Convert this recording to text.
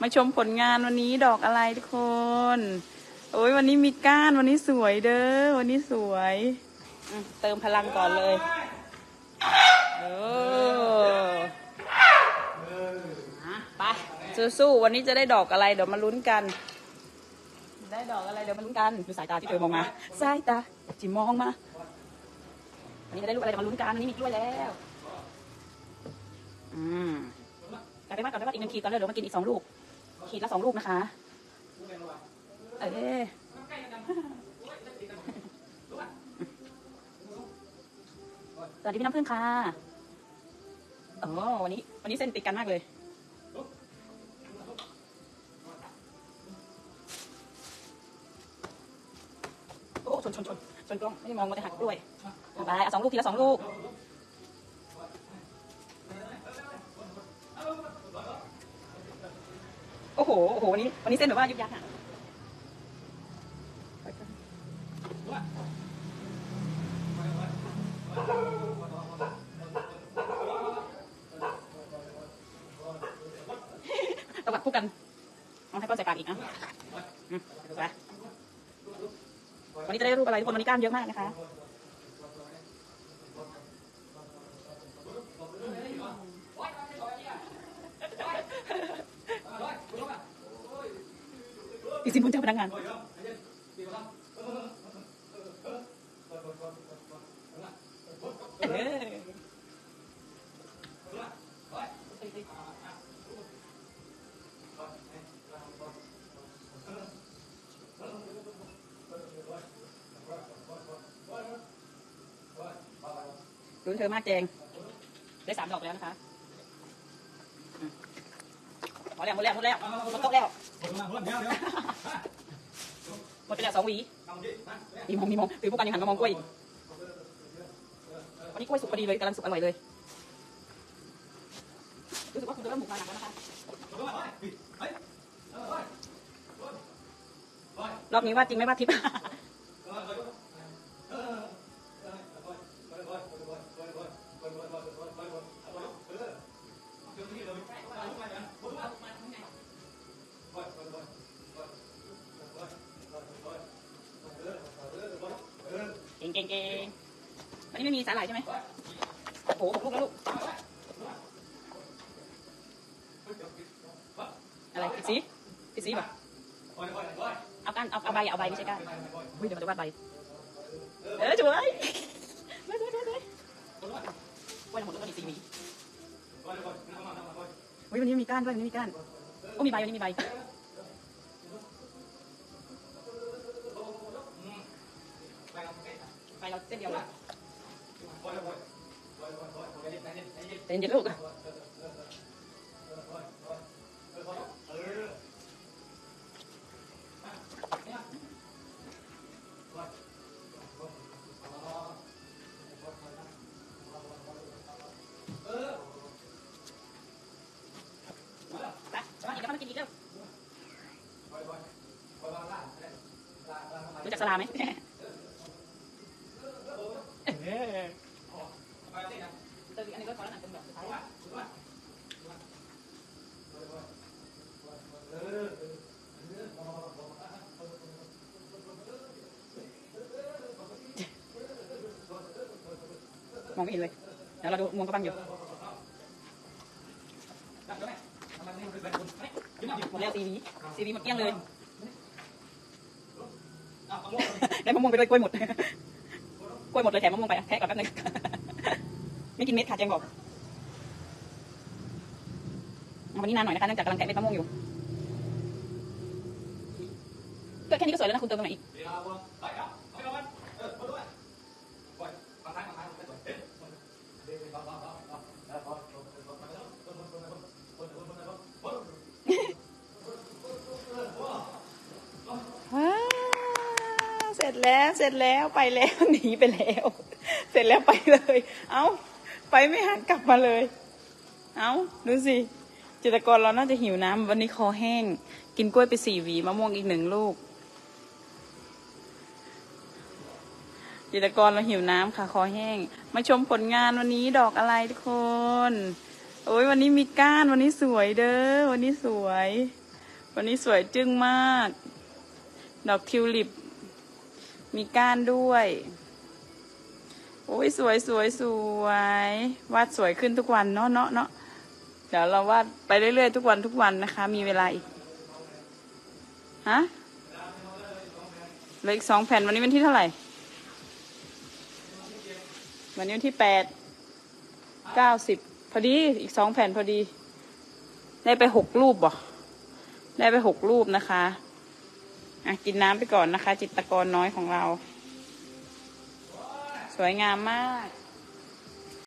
มาชมผลงานวันนี้ดอกอะไรทุกคน โอ้ยวันนี้มีก้านวันนี้สวยเด้อวันนี้สวยเติมพลังก่อนเลยโอ้อะไปสู้ๆวันนี้จะได้ดอกอะไรเดี๋ยวมาลุ้นกัน ได้ดอกอะไรเดี๋ยวมาลุ้นกันดูสายตาที่เธอมองมาสายตาจิมองมาวันนี้จะได้ลูกอะไรเดี๋ยวมาลุ้นกันวันนี้มีกล้วยแล้วอืมกลับไปบ้านก่อนไปบ้านอีกหนึ่งขีดก่อนเลยเดี๋ยวมากินอีกสองลูก ขีดละสองลูกนะคะ เอ้ยสวัสดีพี่น้ำพึ่งค่ะโอ้วันนี้ วันนี้เส้นติดกันมากเลยโอ้ชนชนชนชนกล้องไม่มองมันจะหักด้วยไปเอาสองลูกทีละสองลูก โอ้โห โอ้โห วันนี้วันนี้เส้นแบบว่ายุบยักษ์อะตะวัดคู่กันเอาให้ก้อนใส่ปากอีกอะไปวันนี้จะได้รูปอะไรทุกคนวันนี้กล้ามเยอะมากนะคะ อีกสิบคนเจ้าพนักงาน รุ้นเธอมากเจง ได้สามดอกแล้วนะคะ หมดแล้วหมดแล้วหมดแล้วหมดโต๊ะแล้วหมดไปแล้วสองหวีมีมองมีมองถือพวกกันยังหันมามองกล้วยอีกวันนี้กล้วยสุกพอดีเลยกำลังสุกอร่อยเลยรู้สึกว่าคุณจะเริ่มหมุกมาหนักแล้วนะคะรอบนี้ว่าจริงไม่ว่าทิพย์ เก่งเก่งเก่งวันนี้ไม่มีสาหร่ายใช่ไหมโอ้โหหกลูกแล้วลูก อะไรปิดสีปิดสีป่ะเอาก้านเอาเอาใบเอาใบไม่ใช่ก้านอุ้ยเดี๋ยวมันจะวาดใบ เออสวยสวยสวยสวยสวยว่าดหมดต้องมีสีหวีอุ้ยวันนี้มีก้านด้วยวันนี้มีก้านโอ้มีใบวันนี้มีใบ ไปเราเส้นเดียวเลยเส้นเดียวลูกไปมาอีกแล้วมากินอีกแล้วรู้จักสลาไหม เออเติมอีกอันนึงก็พอแล้วนะเป็นแบบสุดท้าย มองไม่เห็นเลยเดี๋ยวเราดูมวงก็บังอยู่หมดแล้วซีวีซีวีหมดเกลี้ยงเลยได้มะม่วงไปด้วยกล้วยหมดกล้วยหมดเลยแถมมะม่วงไปแทะก่อนแป๊บนึงไม่กินเม็ดค่ะแจงบอกวันนี้นานหน่อยนะคะเนื่องจากกำลังแทะเม็ดมะม่วงอยู่ก็แค่นี้ก็สวยแล้วนะคุณเติมตรงไหนอีกว้าวเสร็จ แล้ว เสร็จแล้วไปแล้วหนีไปแล้ว เสร็จแล้วไปเลย เอ้า ไปไม่หันกลับมาเลย เอ้าดูสิจิตกรเราน่าจะหิวน้ำวันนี้คอแห้ง กินกล้วยไปสี่หวีมะม่วงอีกหนึ่งลูก จิตกรเราหิวน้ำค่ะ คอแห้ง มาชมผลงานวันนี้ดอกอะไรทุกคนโอ้ยวันนี้มีก้านวันนี้สวยเด้อวันนี้สวย วันนี้สวยจึ้งมาก ดอกทิวลิป มีก้านด้วย โอ้ยสวยสวยสวย วาดสวยขึ้นทุกวันเนาะเนาะเนาะเดี๋ยวเราวาดไปเรื่อยๆทุกวันทุกวันนะคะ มีเวลาอีก ฮะเหลืออีกสองแผ่นวันนี้วันที่เท่าไหร่ วันนี้วันที่แปดเก้าสิบพอดีอีกสองแผ่นพอดี ได้ไปหกรูปบ่ได้ไปหกรูปนะคะ อะกินน้ำไปก่อนนะคะ จิตตะกรน้อยของเรา สวยงามมาก